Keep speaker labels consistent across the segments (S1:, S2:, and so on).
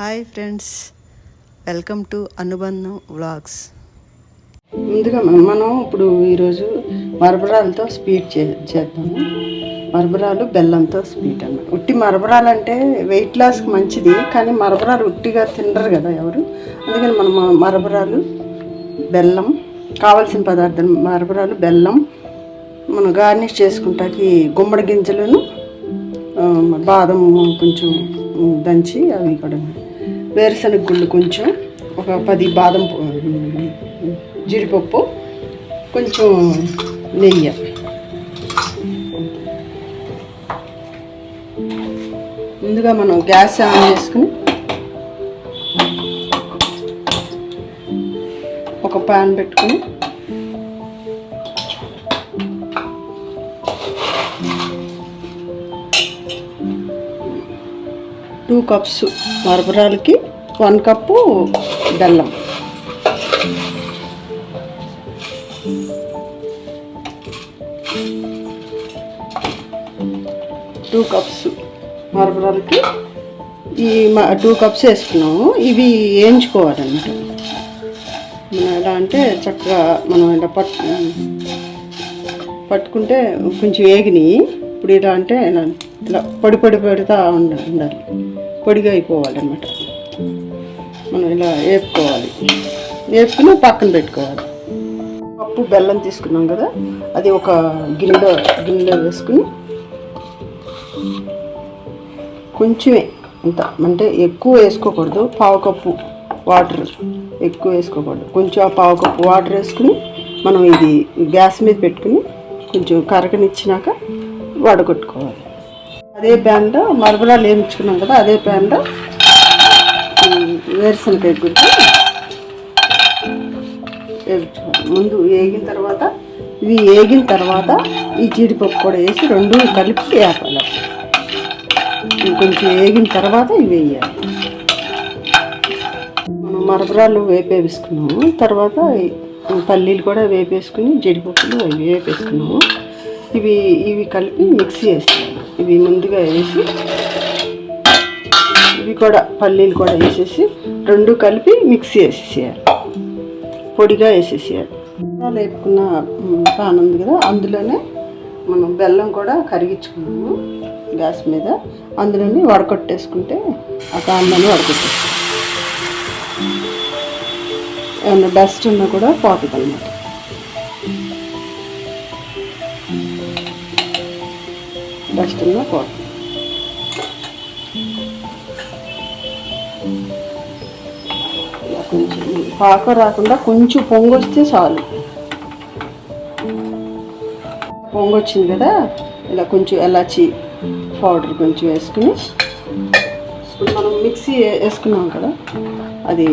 S1: Hi friends welcome to Anubandham vlogs
S2: ముందుగా మనం మనం ఇప్పుడు ఈరోజు మరబరాలతో స్వీట్ చే చేద్దాము. మరబరాలు బెల్లంతో స్వీట్ అన్నమాట ఉట్టి మరబరాలు అంటే వెయిట్ లాస్కి మంచిది కానీ మరబరాలు ఉట్టిగా తినరు కదా ఎవరు? అందుకని మనం మరబరాలు బెల్లం కావాల్సిన పదార్థాలు మరబరాలు బెల్లం మనం గార్నిష్ చేసుకుంటాకి గుమ్మడి గింజలను బాదం కొంచెం దంచి అవి కూడా వేరుశనగ గుళ్ళు కొంచెం ఒక పది బాదం జీడిపప్పు కొంచెం నెయ్యి. ముందుగా మనం గ్యాస్ ఆన్ చేసుకుని ఒక పాన్ పెట్టుకుని టూ కప్స్ మరబరాలకి వన్ కప్పు బెల్లం. టూ కప్స్ మరబరాలకి ఈ టూ కప్స్ వేసుకున్నాము. ఇవి వేయించుకోవాలన్నమాట. మనం ఎలా అంటే చక్కగా మనం ఇలా పట్టు పట్టుకుంటే కొంచెం వేగినాయి. ఇప్పుడు ఇలా అంటే ఇలా పడి పడి పెడతా ఉండాలి ఉండాలి. పొడిగా అయిపోవాలన్నమాట. మనం ఇలా వేపుకోవాలి. వేపుకుని పక్కన పెట్టుకోవాలి. పప్పు బెల్లం తీసుకున్నాం కదా అది ఒక గిన్నెలో గిన్నెలో వేసుకుని కొంచెమే అంత. అంటే ఎక్కువ వేసుకోకూడదు పావు కప్పు వాటర్ ఎక్కువ వేసుకోకూడదు. కొంచెం ఆ పావు కప్పు వాటర్ వేసుకుని మనం ఇది గ్యాస్ మీద పెట్టుకుని కొంచెం కరకనిచ్చినాక వడగొట్టుకోవాలి. అదే ప్యాన్లో మరబరాలు వేయించుకున్నాం కదా అదే ప్యాన్లో వేరుశనకాయ గుడ్డు వేయించుకోవాలి ముందు వేగిన తర్వాత ఇవి వేగిన తర్వాత ఈ జీడిపప్పు కూడా వేసి రెండు కలిపి వేపాలి. కొంచెం వేగిన తర్వాత ఇవి వేయాలి. మనం మరబరాలు వేపేసుకున్నాము. తర్వాత పల్లీలు కూడా వేపేసుకుని జీడిపప్పులు అవి వేపేసుకున్నాము. ఇవి ఇవి కలిపి మిక్సీ చేస్తాను. ఇవి ముందుగా వేసి ఇవి కూడా పల్లీలు కూడా వేసేసి రెండు కలిపి మిక్సీ వేసేసేయాలి పొడిగా వేసేసేయాలి. మసాలా వేపుకున్న పాన్ ఉంది కదా అందులోనే మనం బెల్లం కూడా కరిగించుకున్నాము గ్యాస్ మీద. అందులోనే వడకొట్టేసుకుంటే ఆ పాన్లోనే వడకొట్టేసుకుంటాం ఏమన్నా డస్ట్ ఉన్నా కూడా పోతుంది అనమాట డస్ట్ ఉన్నా ఇలా కొంచెం పాక రాకుండా కొంచెం పొంగొస్తే చాలు పొంగొచ్చింది కదా ఇలా కొంచెం ఎలాచి పౌడర్ కొంచెం వేసుకుని ఇప్పుడు మనం మిక్సీ వేసుకున్నాం కదా అది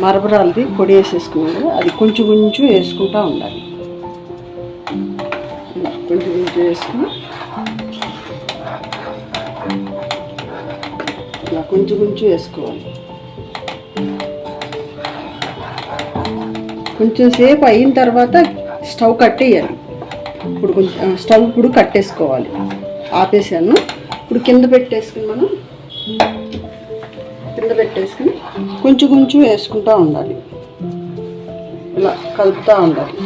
S2: మరబరాలది పొడి వేసేసుకున్నాం కదా అది కొంచెం కొంచెం వేసుకుంటూ ఉండాలి కొంచెం కొంచెం వేసుకుని ఇట్లా కొంచెం కొంచెం వేసుకోవాలి. కొంచెం సేపు అయిన తర్వాత స్టవ్ కట్టేయాలి. ఇప్పుడు కొంచెం స్టవ్ ఇప్పుడు కట్టేసుకోవాలి. ఆపేసాను. ఇప్పుడు కింద పెట్టేసుకుని మనం కింద పెట్టేసుకుని కొంచెం కొంచెం వేసుకుంటూ ఉండాలి. ఇలా కలుపుతూ ఉండాలి.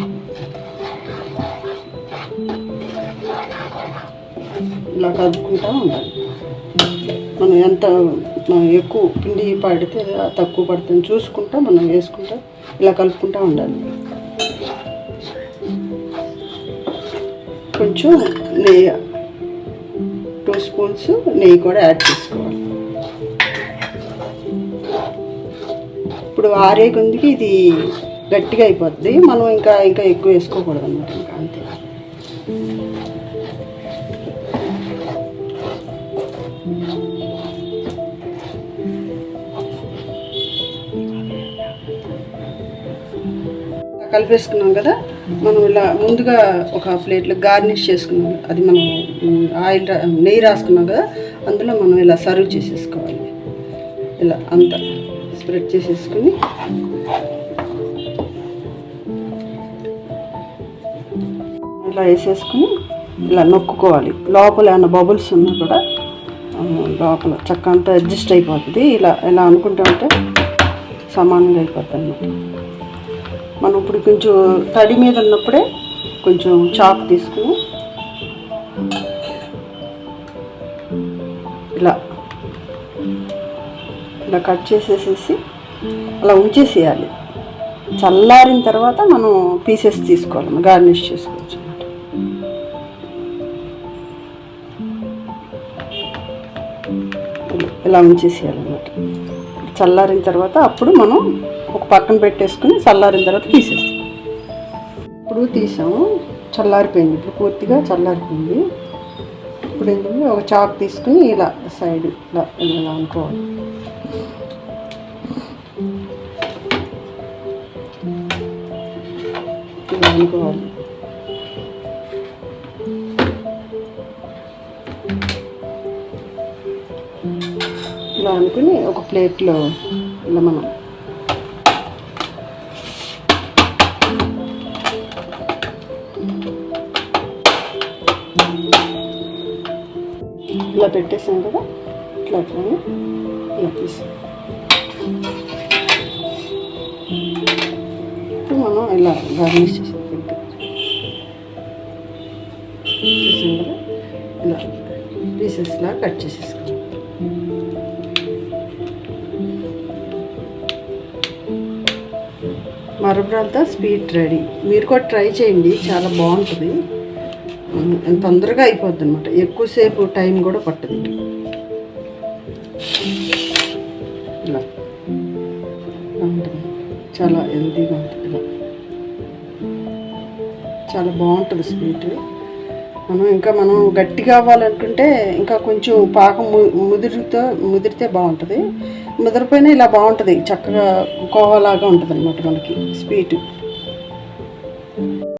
S2: ఇలా కలుపుకుంటూ ఉండాలి. మనం ఎంత మనం ఎక్కువ పిండి పడితే తక్కువ పడుతుంది చూసుకుంటా మనం వేసుకుంటా ఇలా కలుపుకుంటా ఉండాలి. కొంచెం నెయ్యి టూ స్పూన్స్ నెయ్యి కూడా యాడ్ చేసుకోవాలి. ఇప్పుడు ఆరే కొందికి ఇది గట్టిగా అయిపోద్ది. మనం ఇంకా ఇంకా ఎక్కువ వేసుకోకూడదు అన్నమాట ఇంకా అంతే. కలిపేసుకున్నాం కదా మనం ఇలా ముందుగా ఒక ప్లేట్లో గార్నిష్ చేసుకున్నాం. అది మనం ఆయిల్ నెయ్యి రాసుకున్నాం కదా అందులో మనం ఇలా సర్వ్ చేసేసుకోవాలి. ఇలా అంతా స్ప్రెడ్ చేసేసుకుని. ఇలా వేసేసుకుని ఇలా నొక్కుకోవాలి. లోపల ఏమైనా బబుల్స్ ఉన్నా కూడా లోపల చక్క అంతా అడ్జస్ట్ అయిపోతుంది. ఇలా ఇలా అనుకుంటా ఉంటే సమానంగా అయిపోతుంది అన్నమాట. మనం ఇప్పుడు కొంచెం తడి మీద ఉన్నప్పుడే కొంచెం చాప్ తీసుకుని ఇలా ఇలా కట్ చేసేసేసి అలా ఉంచేసేయాలి. చల్లారిన తర్వాత మనం పీసెస్ తీసుకోవాలి గార్నిష్ చేసుకోవచ్చు అన్నమాట. ఇలా- ఇలా ఉంచేసేయాలన్నమాట. చల్లారిన తర్వాత అప్పుడు మనం ఒక పక్కన పెట్టేసుకుని చల్లారిన తర్వాత తీసేస్తాం. ఇప్పుడు తీసాము. చల్లారిపోయింది. ఇప్పుడు పూర్తిగా చల్లారిపోయింది. ఇప్పుడు ఏంటంటే ఒక చాక్ తీసుకుని ఇలా సైడ్ ఇలా ఇలా అనుకోవాలి. ఇలా అనుకోవాలి. ఇలా అనుకుని ఒక ప్లేట్లో ఇలా మనం ఇలా పెట్టేసాను కదా? ఇట్లా అట్లానే ఇలా తీసి. మనం ఇలా గార్నిష్ చేసి చూసాం కదా? ఇలా పీసెస్లా కట్ చేసేసుకో మరబ్రాలతో స్వీట్ రెడీ. మీరు కూడా ట్రై చేయండి. చాలా బాగుంటుంది. తొందరగా అయిపోద్ది అనమాట ఎక్కువసేపు టైం కూడా పట్టదు. ఇలా. ఉంటుంది చాలా హెల్తీగా ఉంటుంది ఇలా. చాలా బాగుంటుంది స్వీట్. మనం ఇంకా మనం గట్టి కావాలనుకుంటే ఇంకా కొంచెం పాకం ము- ముదిరితో ముదిరితే బాగుంటుంది. ముదిరిపోయినా ఇలా బాగుంటుంది. చక్కగా కోవలాగా ఉంటుంది అనమాట మనకి స్వీట్.